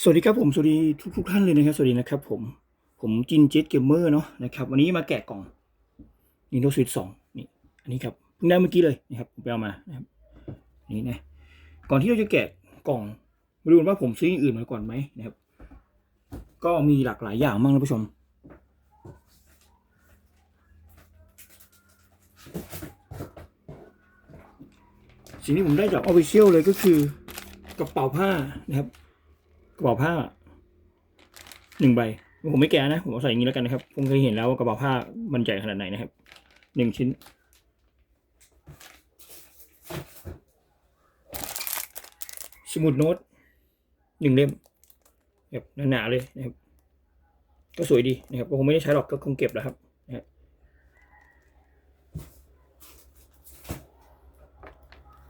สวัสดีครับผมสวัสดีทุกทุกท่านเลยนะครับสวัสดีนะครับผมผมจินเจ็ตเกมเมอร์เนาะนะครับวันนี้มาแกะกล่อง Nintendo Switch 2นี่อันนี้ครับเพิ่งได้เมื่อกี้เลยนะครับผมไปเอามานะครับนี่นะก่อนที่เราจะแกะกล่องมาดูว่าผมซื้ออย่างอื่นมาก่อนไหมนะครับ ก็มีหลากหลายอย่างมากนะผู้ชม สิ่งที่ผมได้จาก Official เลยก็คือกระเป๋าผ้านะครับ ระเป๋าผ้าหนึ่งใบ ผมไม่แกะนะ ผมเอาใส่อย่างนี้แล้วกันนะครับ ผมเคยเห็นแล้วว่ากระเป๋าผ้ามันใหญ่ขนาดไหนนะครับหนึ่งชิ้น สมุดโน้ตหนึ่งเล่มแบบหนาๆเลยนะครับ ก็สวยดีนะครับผมไม่ได้ใช้หรอกก็คงเก็บแล้วครับนะฮะ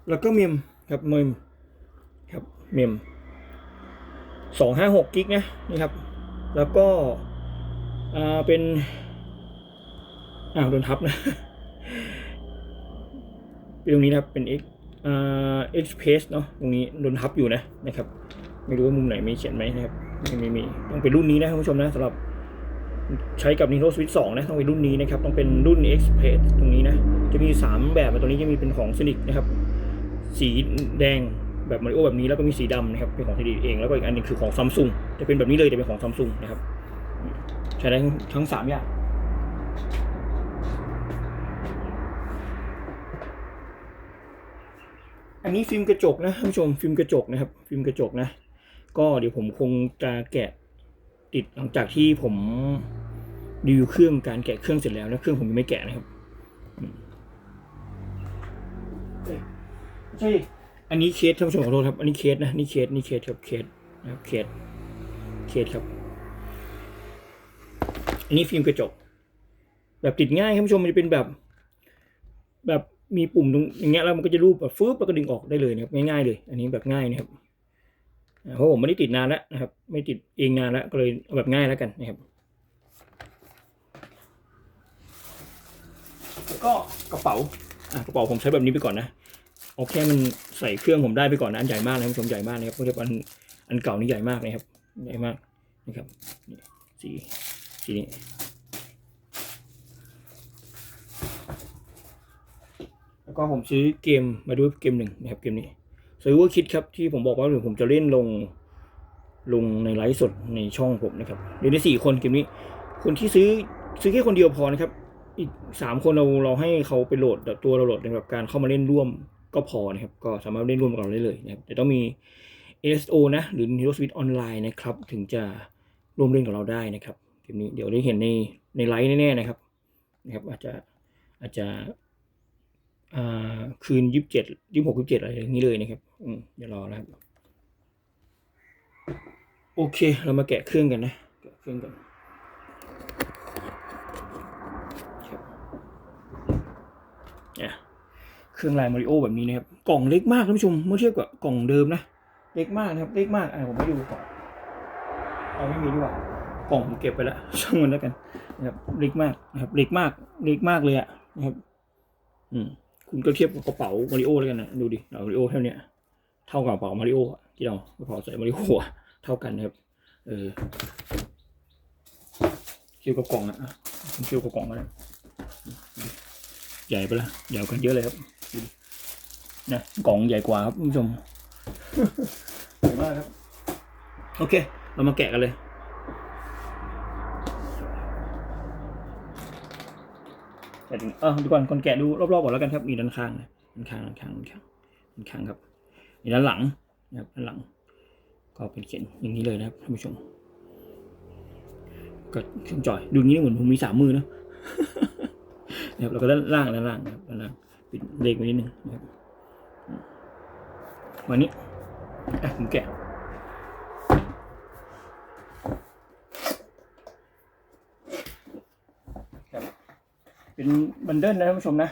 แล้วก็เมมครับเมมครับเมม สองห้าหกกิกนะนี่ครับ แล้วก็อ่าเป็นอ้าวโดนทับนะเป็นตรงนี้นะครับเป็น X อ่า Express เนาะตรงนี้โดนทับอยู่นะนะครับ ไม่รู้ว่ามุมไหนมีเขียนไหมนะครับไม่ไม่มีต้องเป็นรุ่นนี้นะท่านผู้ชมนะสำหรับใช้กับ Nintendo Switch 2 นะ ต้องเป็นรุ่นนี้นะครับ ต้องเป็นรุ่น Express ตรงนี้นะ จะมี 3 แบบตรงนี้จะมีเป็นของ Sonic นะครับ สีแดง แบบมาริโอแบบนี้แล้วก็มีสีดำนะครับเป็นของทีดีเองแล้วก็อีกอันหนึงคือของซัมซุงจะเป็นแบบนี้เลยจะเป็นของซัมซุงนะครับใช้ได้ทั้งสามอย่างอันนี้ฟิล์มกระจกนะท่านผู้ชมฟิล์มกระจกนะครับ ฟิล์มกระจกนะ ก็เดี๋ยวผมคงจะแกะติดหลังจากที่ผมรีวิวเครื่องการแกะเครื่องเสร็จแล้วนะเครื่องผมยังไม่แกะนะครับอืมเอ้ยไม่ใช่ อันนี้เคสท่านผู้ชมขอโทษครับ อันนี้เคสนะ นี่เคส นี่เคสครับ เคสนะครับเคส เคสครับ อันนี้ฟิล์มกระจก แบบติดง่ายครับผู้ชมมันจะเป็นแบบ แบบมีปุ่มตรงอย่างเงี้ยแล้วมันก็จะรูปแบบฟืบแล้วก็ดึงออกได้เลยนะครับง่ายๆเลย อันนี้แบบง่ายนะครับเพราะผมไม่ได้ติดนานแล้วนะครับ ไม่ติดเองนานแล้วก็เลยเอาแบบง่ายแล้วกันนะครับแล้วก็กระเป๋าอ่ากระเป๋าผมใช้แบบนี้ไปก่อนนะ เอาแค่มันใส่เครื่องผมได้ไปก่อนนะอันใหญ่มากนะคุณผู้ชมใหญ่มากนะครับเพราะว่าอันอันเก่านี่ใหญ่มากนะครับใหญ่มากนะครับสีสีนี้แล้วก็ผมซื้อเกมมาด้วยเกมหนึ่งนะครับเกมนี้ซื้อว่าคิดครับที่ผมบอกว่าเดี๋ยวผมจะเล่นลงลงในไลฟ์สดในช่องผมนะครับเดี๋ยวในสี่คนเกมนี้ คนที่ซื้อซื้อแค่คนเดียวพอนะครับอีกสามคนเราเราให้เขาไปโหลดต่ตัวเราโหลดในแบบการเข้ามาเล่นร่วม ก็พอนะครับ ก็สามารถเล่นร่วมกับเราได้เลยนะครับแต่ต้องมี ASO นะหรือ Nintendo Switch Online นะครับ ถึงจะร่วมเล่นกับเราได้นะครับเกมนี้เดี๋ยวได้เห็นในในไลฟ์แน่ๆนะครับนะครับอาจจะอาจจะอ่าคืนยี่สิบเจ็ดยี่สิบหกยี่สิบเจ็ดอะไรอย่างนี้เลยนะครับอืมเดี๋ยวรอนะครับ โอเค เรามาแกะเครื่องกันนะ แกะเครื่องกัน เนี่ย เครื่องลายมาริโอแบบนี้นะครับ กล่องเล็กมากท่านผู้ชม เมื่อเทียบกับกล่องเดิมนะ เล็กมากนะครับ เล็กมาก อะผมไม่ดูกล่องเอาไม่มีดีกว่ากล่องผมเก็บไปแล้วช่างมันแล้วกันนะครับ เล็กมากนะครับ เล็กมาก เล็กมากเลยอะนะครับ อืม คุณก็เทียบกับกระเป๋ามาริโอแล้วกันนะ ดูดิเรามาริโอเท่าเนี้ย เท่ากับกระเป๋ามาริโอที่เรากระเป๋าใส่มาริโอเท่ากันนะครับ เออเทียบกับกล่องอะเทียบกับกล่องกันนะใหญ่ไปละใหญ่กว่าเยอะเลยครับ นะกล่องใหญ่กว่าครับคุณผู้ชมใหญ่มากครับ โอเค เรามาแกะกันเลยแกะถึงเออดูก่อนก่อนแกะดูรอบๆก่อนแล้วกันครับมีด้านข้างนะด้านข้างด้านข้างด้านข้างด้านข้างครับมีด้านหลังนะครับด้านหลัง ก็เป็นเขียนอย่างนี้เลยนะครับท่านผู้ชมก็เครื่องจอยดูนี้เหมือนผมมีสามมือเนอะนะครับแล้วก็ด้านล่างด้านล่างนะครับด้านล่างปิดเบรกไว้นิดนึงนะครับอืม วันนี้อะผมแกะครับเป็นบันเดิลนะท่านผู้ชมนะ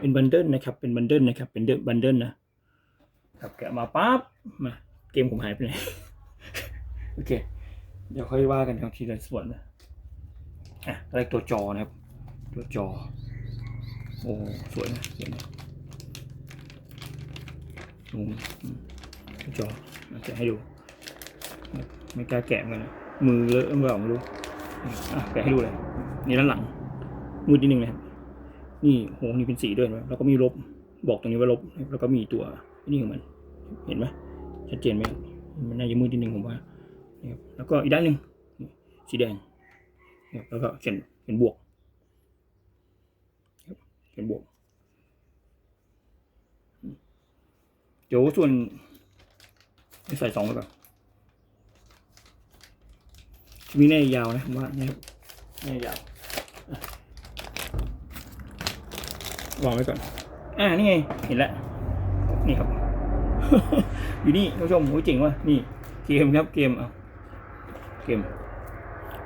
เป็นบันเดิลนะครับ เป็นบันเดิลนะครับ เป็นบันเดิลนะ ครับแกะมาปั๊บ มา เกมผมหายไปไหน โอเค เดี๋ยวค่อยว่ากันครับทีละส่วนนะ อะแรกตัวจอนะครับ ตัวจอ โอ้ สวยนะสวยนะอื มอืมจอแกะให้ดู ไม่กล้าแกะมันนะมือเลอะเปล่าไม่รู้แกะให้ดูเลย นี่ด้านหลังมืดนิดนึงนะครับนี่โหนี่เป็นสีด้วยนะแล้วก็มีลบบอกตรงนี้ว่าลบ แล้วก็มีตัวนี่ของมัน เห็นไหมชัดเจนไหมมันน่าจะมืดนิดนึงผมว่านะครับแล้วก็อีกด้านหนึ่งสีแดงนะครับแล้วก็เขียนเขียนบวกเขียนบวก ดี๋ยวส่วนใส่สองไปก่อนชีวิตแน่ยาวนะผมว่าเนี่ยแน่ยาวอะวางไว้ก่อน อ่า นี่ไง เห็นแล้ว นี่ครับ อยู่นี่ท่านผู้ชมโอ้ยเจ๋งว่ะ นี่ เกมครับ เกมเอาเกม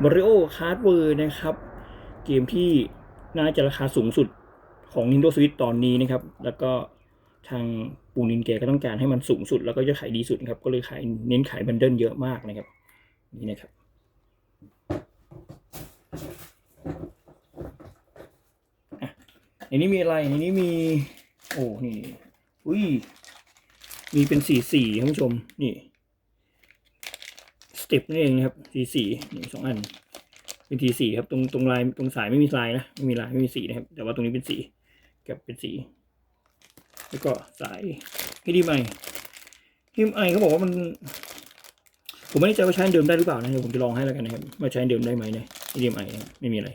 บริโอคาร์ดเวอร์นะครับ เกมที่น่าจะราคาสูงสุดของ Nintendo Switch ตอนนี้นะครับ แล้วก็ ทางปูนินแกก็ต้องการให้มันสูงสุด แล้วก็จะขายดีสุดครับ ก็เลยขายเน้นขายบันเดิลเยอะมากนะครับ นี่นะครับอะในนี้มีอะไรในนี้มี โอ้ นี่ อุ้ย มีเป็นสีสีท่านผู้ชม นี่ สเต็ปนั่เองนะครับสีสีนี่สองอัน เป็นสีสีครับ ตรงตรงลายตรงสายไม่มีลายนะ ไม่มีลายไม่มีสีนะครับ แต่ว่าตรงนี้เป็นสีกับเป็นสี แล้วก็สายให้ดีไอทีมไอเขาบอกว่ามัน ผมไม่แน่ใจว่าใช้เดิมได้หรือเปล่านะเดี๋ยวผมจะลองให้แล้วกันนะครับว่าใช้เดิมได้ไหมเนี่ยทีมไอไม่มีอะไร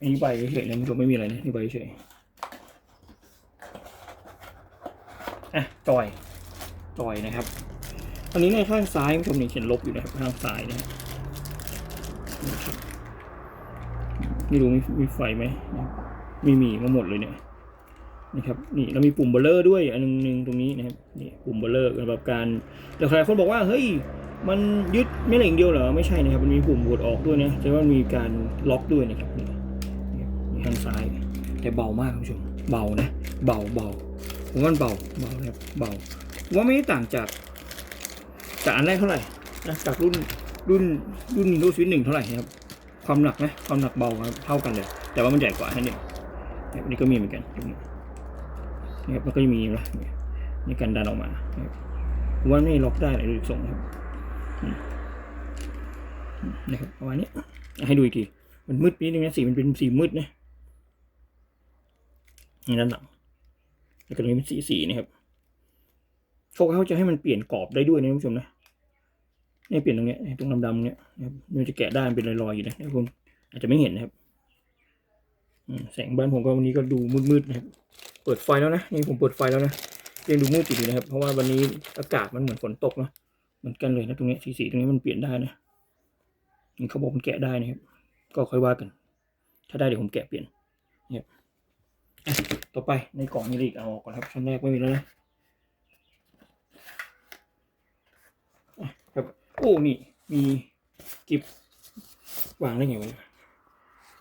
อันนี้ใบเฉยๆนะคุณผู้ชมไม่มีอะไรนะนี่ใบเฉยอะจอยจอยนะครับอันนี้ในข้างซ้ายคุณผู้ชมนี่เขียนลบอยู่นะครับข้างซ้ายนะฮะนี่ครับ ไม่รู้มีมีไฟไหมไม่มีมาหมดเลยเนี่ยนะครับนี่แล้วมีปุ่มเบลเลอร์ด้วยอันนึงหนึ่งตรงนี้นะครับนี่ปุ่มเบลเลอร์สำหรับการแต่ใครคนบอกว่าเฮ้ยมันยึดไม่เหล่งเดียวเหรอไม่ใช่นะครับมันมีปุ่มกดออกด้วยนะแต่ว่ามีการล็อกด้วยนะครับนี่ทางซ้าย แต่เบามากคุณผู้ชมเบานะเบาเบาผมว่าเบาเบานะครับเบาว่าไม่ต่างจากจากอันแรกเท่าไหร่นะจากรุ่นรุ่นรุ่นรุ่นสวิตหนึ่งเท่าไหร่นะครับ ความหนักนะความหนักเบาเท่ากันเลย แต่ว่ามันใหญ่กว่าแค่นี้นะครับนี่ก็มีเหมือนกันตรงนี้นะครับมันก็จะมีนะในการดันออกมาว่าไม่ล็อกได้เลยดูส่งนะครับอืมอืมนะครับประมาณนี้ให้ดูอีกทีมันมืดนิดนึงนะสีมันเป็นสีมืดนะนี่ด้านหลังแล้วก็ตรงนี้เป็นสีสีนะครับเขาเขาจะให้มันเปลี่ยนกรอบได้ด้วยนะท่านผู้ชมนะ นี่เปลี่ยนตรงเนี้ยตรงดำๆเนี้ยมันจะแกะได้มันเป็นรอยๆอยู่นะท่านอาจจะไม่เห็นนะครับแสงบ้านผมก็วันนี้ก็ดูมืดๆนะครับ เปิดไฟแล้วนะนี่ผมเปิดไฟแล้วนะยังดูมืดอยู่นะครับ เพราะว่าวันนี้อากาศมันเหมือนฝนตกเนาะเหมือนกันเลยนะตรงนี้สีสีตรงนี้มันเปลี่ยนได้นะนี่เขาบอกมันแกะได้นะครับ ก็ค่อยว่ากัน ถ้าได้เดี๋ยวผมแกะเปลี่ยนเนี้ยต่อไปในกล่องมีอีกเอาออกก่อนครับชั้นแรกไม่มีแล้วนะครับ โอ้ นี่ มีกิบวางได้ไงวะเนี่ย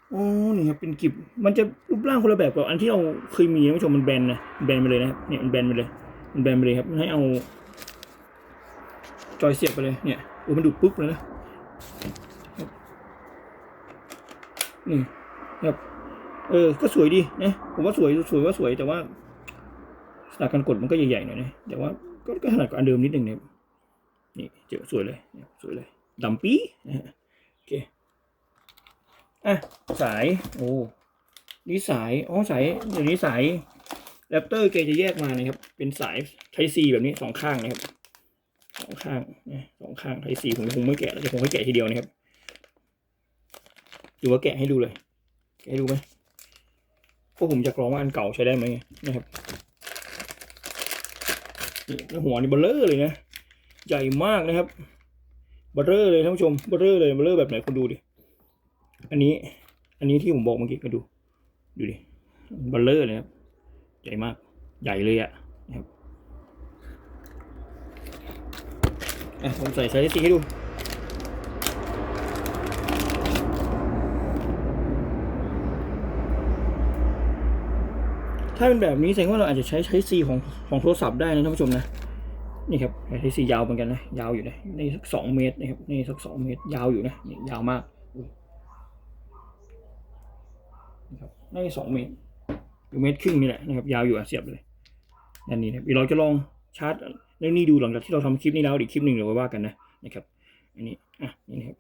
โอ้นี่ครับเป็นกิบมันจะรูปร่างคนละแบบกับอันที่เราเคยมีนะผู้ชมมันแบนนะแบนไปเลยนะครับเนี่ยมันแบนไปเลย มันแบนไปเลยครับให้เอา จอยเสียบไปเลยเนี่ยโอ้มันดูดปุ๊บเลยนะนี่ครับเออ ก็สวยดีนะผมว่าสวยสวยว่าสวยแต่ว่าสถานการกดมันก็ใหญ่ๆหน่อยนะแต่ว่าก็ก็ขนาดกับอันเดิมนิดหนึ่งเนี่ย นี่เจอสวยเลยสวยเลยดำปี๊นะฮะโอเคอะสายโอ้นี่สายอ๋อสายเดี๋ยวนี้สายแรปเตอร์แกจะแยกมานะครับ เป็นสายไทซีแบบนี้สองข้างนะครับสองข้างนะสองข้างไทซีผมคงไม่แกะแล้วจะคงไม่แกะทีเดียวนะครับหรือว่าแกะให้ดูเลยแกะให้ดูไหมพวกผมจะกรองว่าอันเก่าใช้ได้ไหมนะครับนี่หัวนี่เบลเลอร์เลยนะ ใหญ่มากนะครับเบลเลอร์เลยท่านผู้ชมเบลเลอร์เลยเบลเลอร์แบบไหนคุณดูดิอันนี้อันนี้ที่ผมบอกเมื่อกี้ก็ดู ดูดิเบลเลอร์เลยครับ ใหญ่มากใหญ่เลยอะนะครับอะผมใส่สายสีให้ดูถ้าเป็นแบบนี้แสดงว่าเราอาจจะใช้ใช้ซีของของโทรศัพท์ได้นะท่านผู้ชมนะ นี่ครับใช้ซียาวเหมือนกันนะ ยาวอยู่นะนี่สักสองเมตรนะครับนี่สักสองเมตร ยาวอยู่นะนี่ยาวมากนี่ครับนี่สองเมตรอยู่เมตรครึ่งนี่แหละนะครับ ยาวอยู่อะเสียบเลยอันนี้นะครับเดี๋ยวเราจะลองชาร์จเรื่องนี้ดูหลังจากที่เราทำคลิปนี้แล้วอีกคลิปหนึ่งเดี๋ยวไว้ว่ากันนะนะครับ อันนี้อะนี่นะครับ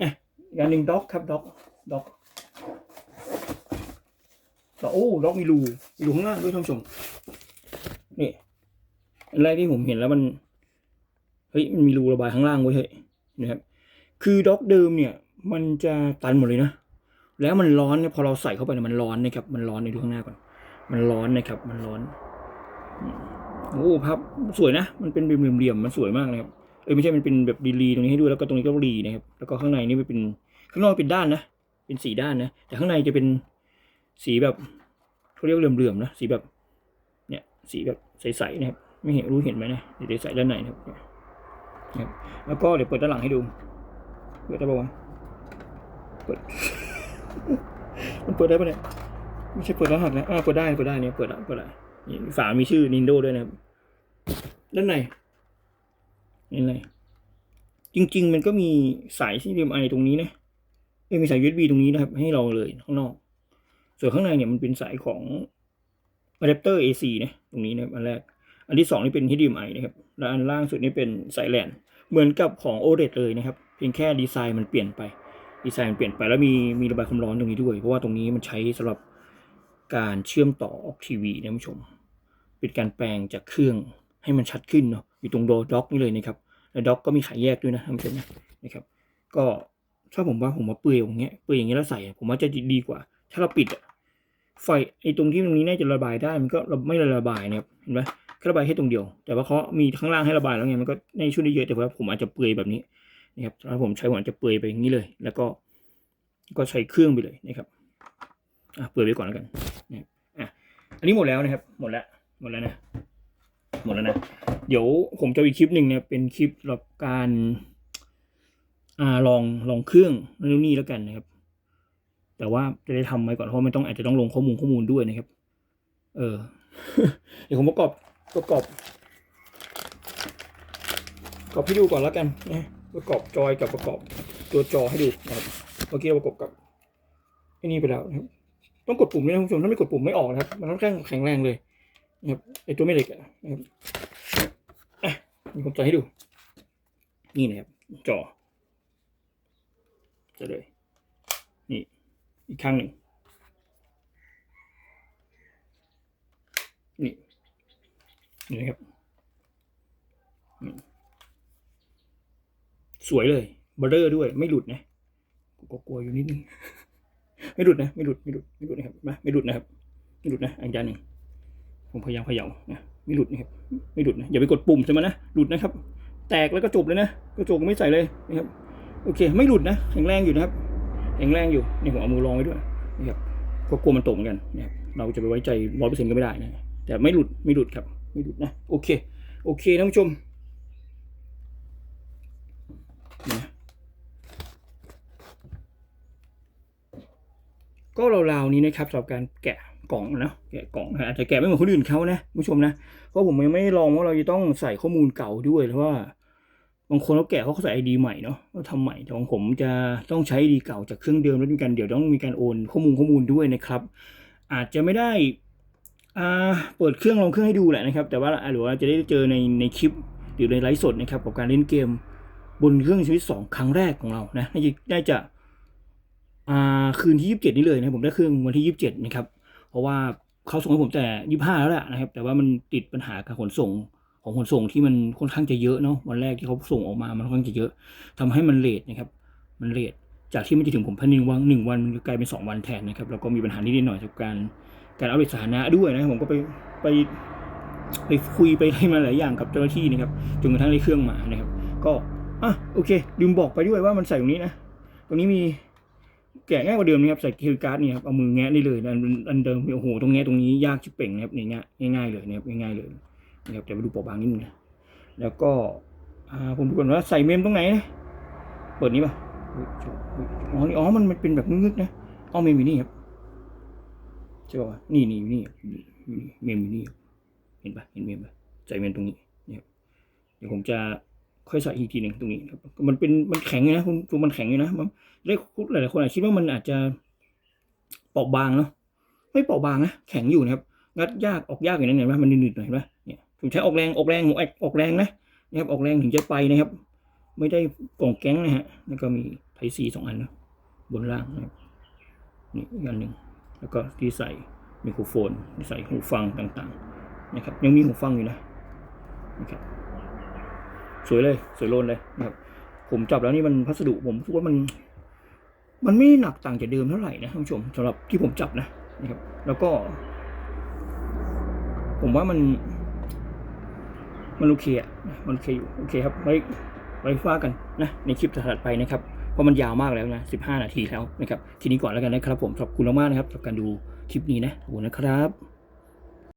อะอีกอันหนึ่งด็อกครับด็อกด็อก ด็อกโอ้ด็อกมีรูมีรูข้างล่างด้วยท่านผู้ชมนี่อันแรกที่ผมเห็นแล้วมันเฮ้ยมันมีรูระบายข้างล่างไว้เฮ้ยนะครับคือด็อกเดิมเนี่ย มันจะตันหมดเลยนะแล้วมันร้อนเนี่ยพอเราใส่เข้าไปเนี่ยมันร้อนนะครับ มันร้อนในดูข้างหน้าก่อนมันร้อนนะครับ มันร้อนโอ้ภาพสวยนะ มันเป็นเหลี่ยมๆมันสวยมากนะครับเออไม่ใช่มันเป็นแบบดีๆตรงนี้ให้ด้วยแล้วก็ตรงนี้ก็รีนะครับ แล้วก็ข้างในนี่มันเป็นข้างนอกเป็นด้านนะเป็นสีด้านนะแต่ข้างในจะเป็น สีแบบเขาเรียกเหลื่อมๆนะสีแบบเนี่ยสีแบบใสๆนะครับไม่เห็นรู้เห็นไหมนะเดี๋ยวใส่ด้านในนะครับเนี่ยแล้วก็เดี๋ยวเปิดด้านหลังให้ดูเปิดได้ปะวะเปิดมันเปิดได้ปะเนี่ยไม่ใช่เปิดรหัสนะอ่าเปิดได้เปิดได้เนี่ยเปิดได้เปิดได้นี่ฝามีชื่อ Nindo ด้วยนะครับด้านในนี่อะไรจริง ๆ มันก็มีสาย HDMI ตรงนี้นะเอ้มีสาย USB ตรงนี้นะครับ ให้เราเลยข้างนอก ส่วนข้างในเนี่ยมันเป็นสายของอะแดปเตอร์ AC นะตรงนี้นะอันแรก อันที่สองนี่เป็น HDMI นะครับ และอันล่างสุดนี่เป็นสายแลนเหมือนกับของ OLED เลยนะครับ เพียงแค่ดีไซน์มันเปลี่ยนไป ดีไซน์มันเปลี่ยนไปแล้วมีมีระบายความร้อนตรงนี้ด้วย เพราะว่าตรงนี้มันใช้สำหรับการเชื่อมต่อออกทีวีนะคุณผู้ชม เป็นการแปลงจากเครื่องให้มันชัดขึ้นเนาะ อยู่ตรงโดด็อกนี่เลยนะครับ แล้วด็อกก็มีขายแยกด้วยนะท่านผู้ชมนะนะครับ ก็ถ้าผมว่าผมมาเปลือยอย่างเงี้ย เปลือยอย่างเงี้ยแล้วใส่ ผมว่าจะดีกว่า ถ้าเราปิดไฟไอ้ตรงที่ตรงนี้น่าจะระบายได้มันก็ไม่ระบายนะครับเห็นไหมแค่ระบายแค่ตรงเดียว แต่ว่าเขามีข้างล่างให้ระบายแล้วไงมันก็ในช่วยได้เยอะแต่ว่าผมอาจจะเปลือยแบบนี้นะครับถ้าผมใช้ผมอาจจะเปลือยไปอย่างนี้เลย แล้วก็ก็ใช้เครื่องไปเลยนะครับอะเปลือยไปก่อนแล้วกันนะอะอันนี้หมดแล้วนะครับ หมดแล้วหมดแล้วนะหมดแล้วนะเดี๋ยวผมจะมีกคลิปหนึ่งเนี่ยเป็นคลิปสำหรับการอ่าลองลองเครื่องนู่นนี่แล้วกันนะครับ แต่ว่าจะได้ทำไว้ก่อนเพราะมันต้องอาจจะต้องลงข้อมูลข้อมูลด้วยนะครับ เออเดี๋ยวผมประกอบประกอบประกอบให้ดูก่อนแล้วกันนะประกอบจอยกับประกอบตัวจอให้ดูนะครับเมื่อกี้เราประกอบกับไอ้นี่ไปแล้วนะครับต้องกดปุ่มด้วยนะคุณผู้ชมถ้าไม่กดปุ่มไม่ออกนะครับ มันค่อนข้างแข็งแรงเลยนะครับไอตัวแม่เหล็กนะครับอะมีผมจอให้ดู นี่นะครับจอจะเลยนี่ อีกข้างหนึ่งนี่นี่นะครับสวยเลยเบลเลอร์ด้วยไม่หลุดนะกูกลัวอยู่นิดนึงไม่หลุดนะไม่หลุดไม่หลุดไม่หลุดนะครับมาไม่หลุดนะครับ ไม่หลุดนะอันจานหนึ่งผมพยายามเขย่านะไม่หลุดนะครับไม่หลุดนะอย่าไปกดปุ่มใช่ไหมนะหลุดนะครับ แตกแล้วก็จบเลยนะกระจกไม่ใส่เลยนะครับ โอเค ไม่หลุดนะแข็งแรงอยู่นะครับ แข็งแรงอยู่นี่ผมเอามือลองไว้ด้วยนะครับก็กลัวมันตกเหมือนกันนะครับเราจะไปไว้ใจร้อยเปอร์เซ็นต์ก็ไม่ได้นะแต่ไม่หลุดไม่หลุดครับ ไม่หลุดนะโอเค โอเคท่านผู้ชมนะก็ราวๆนี้นะครับสำหรับการแกะกล่องนะแกะกล่องนะอาจจะแกะไม่เหมือนคนอื่นเขานะผู้ชมนะเพราะผมยังไม่ลองว่าเราจะต้องใส่ข้อมูลเก่าด้วยเพราะว่า บางคนเขาแกะเขาก็ใส่ไอดีใหม่เนาะเขาทำใหม่แต่ของผมจะต้องใช้ไอดีเก่าจากเครื่องเดิมแล้วมีการเดี๋ยวต้องมีการโอนข้อมูลข้อมูลด้วยนะครับ อาจจะไม่ได้อ่าเปิดเครื่องลองเครื่องให้ดูแหละนะครับ แต่ว่าหรือว่าจะได้เจอในในคลิปหรือในไลฟ์สดนะครับกับการเล่นเกมบนเครื่องชีวิตสองครั้งแรกของเรานะน่าจะน่าจะอ่าคืนที่ยี่สิบเจ็ดนี้เลยนะผมได้เครื่องวันที่ยี่สิบเจ็ดนะครับ เพราะว่าเขาส่งให้ผมแต่ยี่ห้าแล้วแหละนะครับ แต่ว่ามันติดปัญหาการขนส่ง ของขนส่งที่มันค่อนข้างจะเยอะเนาะวันแรกที่เขาส่งออกมามันค่อนข้างจะเยอะทำให้มันเลทนะครับ มันเลทจากที่มันจะถึงผมภายในวันหนึ่งวันมันกลายเป็นสองวันแทนนะครับแล้วก็มีปัญหานิดหน่อยๆจากการการอัปเดตสถานะด้วยนะผมก็ไปไปไปคุยไปอะไรมาหลายอย่างกับเจ้าหน้าที่นะครับจนกระทั่งได้เครื่องมานะครับ ก็อะโอเคลืมบอกไปด้วยว่ามันใส่ตรงนี้นะตรงนี้มีแกะง่ายกว่าเดิมนะครับใส่เคิวการ์ดนี่ครับเอามือแงะได้เลยอันอันเดิมโอ้โหตรงแงะตรงนี้ยากชิบเป่งนะครับนี่ง่ายง่ายๆเลยนะครับง่ายๆเลย นะครับแต่มาดูเปราะบางนิดนึงนะแล้วก็อาผมดูก่อนว่าใส่เมมตรงไหนนะเปิดนี้ป่ะอ๋อนี่อ๋อมันมันเป็นแบบงึกๆนะอ๋อเมมอยู่นี่ครับใช่ป่ะนี่นี่อยู่นี่ครับเมมอยู่นี่เห็นป่ะเห็นเมมป่ะใส่เมมตรงนี้เนี่ยเดี๋ยวผมจะค่อยใส่อีกทีหนึ่งตรงนี้ครับมันเป็นมันแข็งอยู่นะคุณคุณมันแข็งอยู่นะมันได้หลายๆคนอาจคิดว่ามันอาจจะเปราะบางเนาะไม่เปราะบางนะแข็งอยู่นะครับงัดยากออกยากอย่างนั้นเห็นไหมมันหนืดๆหน่อยเห็นไหมเนี่ย ผมใช้ออกแรงออกแรงหัวแอกออกแรงนะนะครับออกแรงถึงจะไปนะครับ ไม่ได้กล่องแก๊งนะฮะแล้วก็มีไทซีสองอันนะบนล่างนะครับนี่อีกอันหนึ่งแล้วก็ที่ใส่ไมโครโฟนที่ใส่หูฟังต่างๆนะครับ ยังมีหูฟังอยู่นะนะครับสวยเลยสวยโลนเลยนะครับ ผมจับแล้วนี่มันพัสดุผมรู้สึกว่ามัน มันไม่หนักต่างจากเดิมเท่าไหร่นะท่านผู้ชมสำหรับที่ผมจับนะนะครับ แล้วก็ ผมว่ามัน มันโอเคอะมันโอเคอยู่โอเคครับไว้ไว้ฟ้ากันนะในคลิปถัดไปนะครับเพราะมันยาวมากแล้วนะ15 นาทีแล้วนะครับทีนี้ก่อนแล้วกันนะครับผมขอบคุณมากๆนะครับสำหรับการดูคลิปนี้นะขอบคุณนะครับ